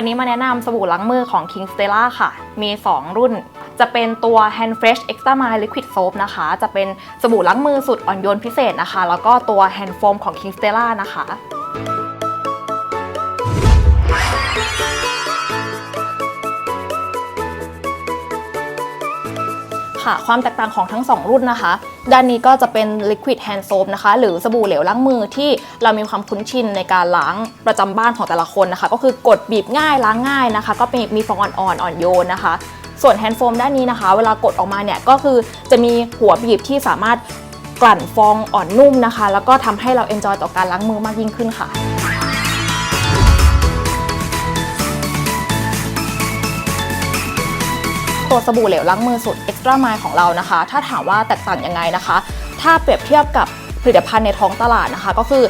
วันนี้มาแนะนำสบู่ล้างมือของ King Stella ค่ะ มี 2 รุ่น จะเป็นตัว Hand Fresh Extra Mile Liquid Soap นะคะ จะเป็นสบู่ล้างมือสุดอ่อนโยนพิเศษนะคะ แล้วก็ตัว Hand Foam ของ King Stella นะคะค่ะความแตกต่างของทั้ง 2 รุ่นนะคะ ด้านนี้ก็จะเป็น liquid hand soap นะคะ หรือสบู่เหลวล้างมือที่เรามีความคุ้นชินในการล้างประจำบ้านของแต่ละคนนะคะ ก็คือกดบีบง่ายล้างง่ายนะคะ ก็มีมีฟองอ่อนๆอ่อนโยนนะคะ ส่วน hand foam ด้านนี้นะคะ เวลากดออกมาเนี่ยก็คือจะมีหัวบีบที่สามารถกลั่นฟองอ่อนนุ่มนะคะ แล้วก็ทำให้เรา enjoy ต่อการล้างมือมากยิ่งขึ้นค่ะ ตัวสบู่เหลวล้างมือสุด Extra Mile ของเรานะคะ ถ้าถามว่าแตกต่างยังไงนะคะ ถ้าเปรียบเทียบกับผลิตภัณฑ์ในท้องตลาดนะคะ ก็คือ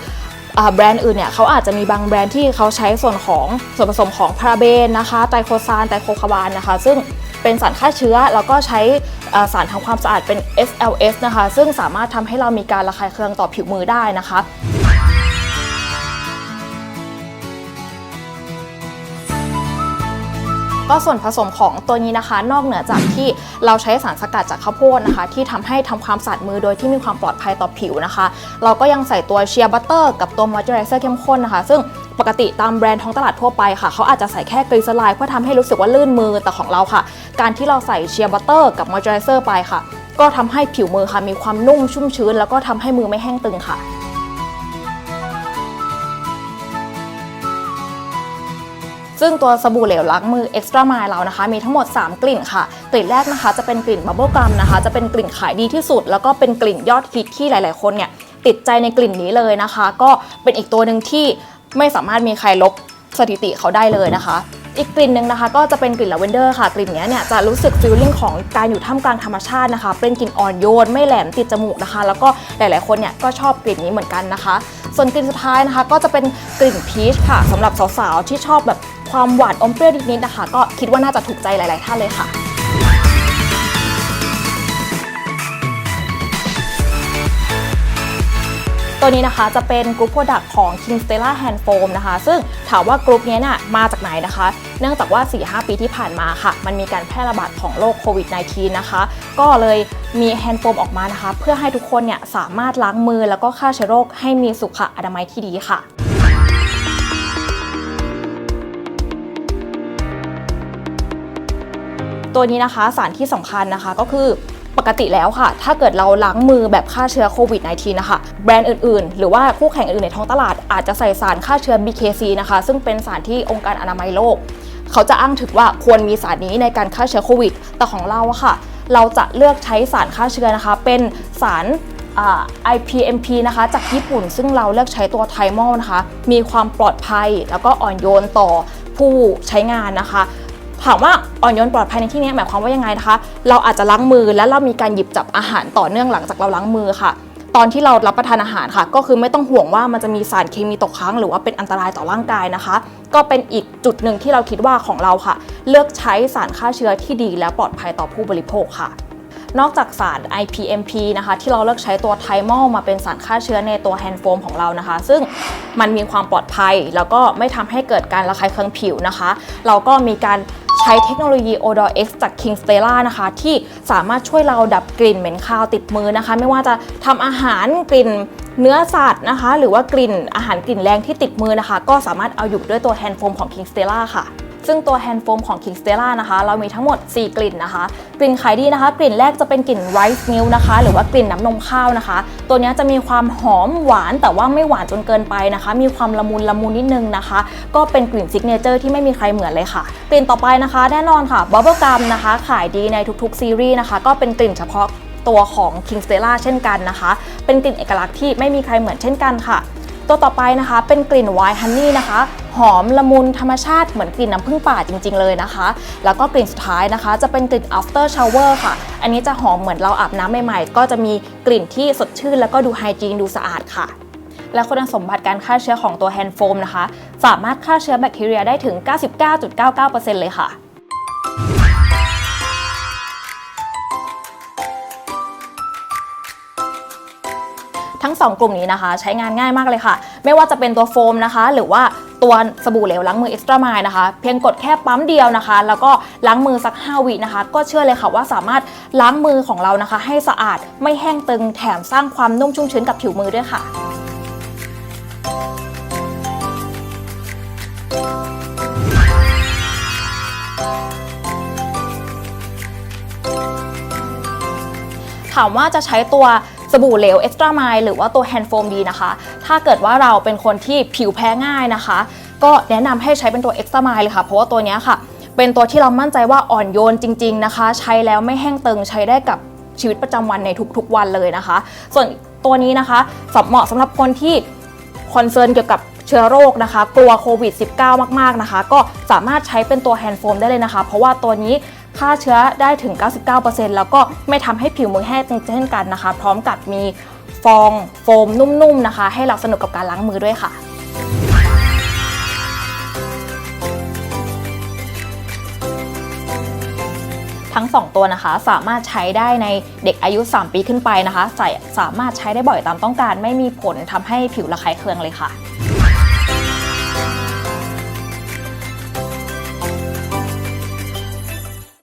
แบรนด์อื่นเนี่ยเขาอาจจะมีบางแบรนด์ที่เขาใช้ส่วนของส่วนผสมของพาราเบนนะคะไตรโคซานไตรโคคาบานนะคะ ซึ่งเป็นสารฆ่าเชื้อ แล้วก็ใช้สารทำความสะอาดเป็น SLS นะคะ ซึ่งสามารถทำให้เรามีการระคายเคืองต่อผิวมือได้นะคะ ก็ส่วนผสมของตัวนี้นะคะ นอกเหนือจากที่เราใช้สารสกัดจากข้าวโพดนะคะ ที่ทำให้ทำความสะอาดมือโดยที่มีความปลอดภัยต่อผิวนะคะ เราก็ยังใส่ตัวเชียร์บัตเตอร์กับตัวมอยเจอไรเซอร์เข้มข้นนะคะ ซึ่งปกติตามแบรนด์ท้องตลาดทั่วไปค่ะ เขาอาจจะใส่แค่กรีซไลน์เพื่อทำให้รู้สึกว่าลื่นมือแต่ของเราค่ะ การที่เราใส่เชียร์บัตเตอร์กับมอยเจอไรเซอร์ไปค่ะ ก็ทำให้ผิวมือค่ะมีความนุ่มชุ่มชื้น แล้วก็ทำให้มือไม่แห้งตึงค่ะ ซึ่งตัวสบู่เหลวล้างมือ Extra Mile เรานะคะ มีทั้งหมด 3 กลิ่นค่ะ กลิ่นแรกนะคะจะเป็นกลิ่นบับเบิลกัมนะคะ จะเป็นกลิ่นขายดีที่สุด แล้วก็เป็นกลิ่นยอดฮิตที่หลาย ๆ คนเนี่ยติดใจในกลิ่นนี้เลยนะคะ ก็เป็นอีกตัวหนึ่งที่ไม่สามารถมีใครลบสถิติเขาได้เลยนะคะ อีกกลิ่นหนึ่งนะคะ ก็จะเป็นกลิ่นลาเวนเดอร์ค่ะ กลิ่นนี้เนี่ยจะรู้สึกฟีลลิ่งของการอยู่ท่ามกลางธรรมชาตินะคะ เป็นกลิ่นอ่อนโยนไม่แหลมติดจมูกนะคะ แล้วก็หลาย ๆ คนเนี่ยก็ชอบกลิ่นนี้เหมือนกันนะคะ ส่วนกลิ่นสุดท้ายนะคะ ก็จะเป็นกลิ่นพีชค่ะสำหรับสาว ๆ ที่ชอบแบบความหวานอมเปรี้ยวนิดๆนะคะ ก็คิดว่าน่าจะถูกใจหลาย ๆ ท่านเลยค่ะ ตัวนี้นะคะจะเป็นกรุ๊ปโปรดักต์ของ King Stella Hand Foam นะคะ ซึ่งถามว่ากรุ๊ปนี้เนี่ยมาจากไหนนะคะ เนื่องจากว่า 4-5 ปีที่ผ่านมาค่ะ มันมีการแพร่ระบาดของโรคโควิด -19 นะคะ ก็เลยมี Hand Foam ออกมานะคะ เพื่อให้ทุกคนเนี่ยสามารถล้างมือแล้วก็ฆ่าเชื้อโรคให้มีสุขอนามัยที่ดีค่ะตัวนี้นะคะสารที่สำคัญนะคะก็คือ ปกติแล้วค่ะ ถ้าเกิดเราล้างมือแบบฆ่าเชื้อโควิด -19 นะคะ แบรนด์อื่นๆ หรือว่าคู่แข่งอื่นในท้องตลาดอาจจะใส่สารฆ่าเชื้อ BKC นะคะ ซึ่งเป็นสารที่องค์การอนามัยโลก เขาจะอ้างถึงว่าควรมีสารนี้ในการฆ่าเชื้อโควิด แต่ของเราอะค่ะ เราจะเลือกใช้สารฆ่าเชื้อนะคะ เป็นสาร IPMP นะคะ จากญี่ปุ่น ซึ่งเราเลือกใช้ตัวไทมอลนะคะ มีความปลอดภัยแล้วก็อ่อนโยนต่อผู้ใช้งานนะคะ ถามว่าอ่อนโยนปลอดภัยในที่นี้หมายความว่ายังไงนะคะ เราอาจจะล้างมือและเรามีการหยิบจับอาหารต่อเนื่องหลังจากเราล้างมือค่ะ ตอนที่เรารับประทานอาหารค่ะ ก็คือไม่ต้องห่วงว่ามันจะมีสารเคมีตกค้างหรือว่าเป็นอันตรายต่อร่างกายนะคะ ก็เป็นอีกจุดหนึ่งที่เราคิดว่าของเราค่ะ เลือกใช้สารฆ่าเชื้อที่ดีและปลอดภัยต่อผู้บริโภคค่ะนอกจากสาร IPMP นะคะ ที่เราเลือกใช้ตัวไทมอลมาเป็นสารฆ่าเชื้อในตัวแฮนด์โฟมของเรานะคะ ซึ่งมันมีความปลอดภัย แล้วก็ไม่ทำให้เกิดการระคายเคืองผิวนะคะ เราก็มีการ ใช้เทคโนโลยี Odor X จาก King Stella นะคะ ที่สามารถช่วยเราดับกลิ่นเหม็นคาวติดมือนะคะ ไม่ว่าจะทำอาหารกลิ่นเนื้อสัตว์นะคะ หรือว่ากลิ่นอาหารกลิ่นแรงที่ติดมือนะคะ ก็สามารถเอาอยู่ด้วยตัวแฮนด์โฟมของ King Stella ค่ะ ซึ่งตัวแฮนด์โฟมของ King Stella นะคะ เรามีทั้งหมด 4 กลิ่นนะคะ กลิ่นขายดีนะคะ กลิ่นแรกจะเป็นกลิ่น rice milk นะคะ หรือว่ากลิ่นน้ำนมข้าวนะคะ ตัวนี้จะมีความหอมหวานแต่ว่าไม่หวานจนเกินไปนะคะ มีความละมุนละมุนนิดนึงนะคะ ก็เป็นกลิ่นซิกเนเจอร์ที่ไม่มีใครเหมือนเลยค่ะ กลิ่นต่อไปนะคะแน่นอนค่ะ bubble gum นะคะ ขายดีในทุกๆซีรีส์นะคะ ก็เป็นกลิ่นเฉพาะตัวของ King Stella เช่นกันนะคะ เป็นกลิ่นเอกลักษณ์ที่ไม่มีใครเหมือนเช่นกันค่ะ ตัวต่อไปนะคะเป็นกลิ่นไวน์ฮันนี่นะคะ หอมละมุนธรรมชาติเหมือนกลิ่นน้ำผึ้งป่าจริง ๆ เลยนะคะ แล้วก็กลิ่นสุดท้ายนะคะ จะเป็นกลิ่น after shower ค่ะ อันนี้จะหอมเหมือนเราอาบน้ำใหม่ๆ ก็จะมีกลิ่นที่สดชื่น แล้วก็ดูไฮจีนดูสะอาดค่ะและคุณสมบัติการฆ่าเชื้อของตัวแฮนด์โฟมนะคะ สามารถฆ่าเชื้อแบคทีเรียได้ถึง 99.99%เลยค่ะทั้ง 2 กลุ่มนี้นะคะ ใช้งานง่ายมากเลยค่ะ ไม่ว่าจะเป็นตัวโฟมนะคะ หรือว่า ตัวสบู่เหลวล้างมือ extra mile นะคะ เพียงกดแค่ปั๊มเดียวนะคะ แล้วก็ล้างมือสัก 5 วินะคะ ก็เชื่อเลยค่ะว่าสามารถล้างมือของเรานะคะ ให้สะอาดไม่แห้งตึงแถมสร้างความนุ่มชุ่มชื้นกับผิวมือด้วยค่ะถามว่าจะใช้ตัวสบู่เหลว extra mile หรือว่าตัว hand foam ดีนะคะ ถ้าเกิดว่าเราเป็นคนที่ผิวแพ้ง่ายนะคะ ก็แนะนำให้ใช้เป็นตัว extra mile เลยค่ะ เพราะว่าตัวนี้ค่ะ เป็นตัวที่เรามั่นใจว่าอ่อนโยนจริง ๆนะคะ ใช้แล้วไม่แห้งตึงใช้ได้กับชีวิตประจำวันในทุกๆวันเลยนะคะ ส่วนตัวนี้นะคะสำเหมาะสำหรับคนที่คอนเซิร์นเกี่ยวกับเชื้อโรคนะคะ กลัวโควิด -19 มาก ๆ นะคะ ก็สามารถใช้เป็นตัวแฮนด์โฟมได้เลยนะคะ เพราะว่าตัวนี้ฆ่าเชื้อได้ถึง 99%แล้วก็ไม่ทำให้ผิวมือแห้งเช่นกันนะคะ พร้อมกับมี ฟองโฟมนุ่มๆนะคะ ให้เราสนุกกับการล้างมือด้วยค่ะทั้ง 2 ตัวนะคะ สามารถใช้ได้ในเด็กอายุ 3 ปีขึ้นไปนะคะใส่สามารถใช้ได้บ่อยตามต้องการ ไม่มีผลทำให้ผิวระคายเคืองเลยค่ะ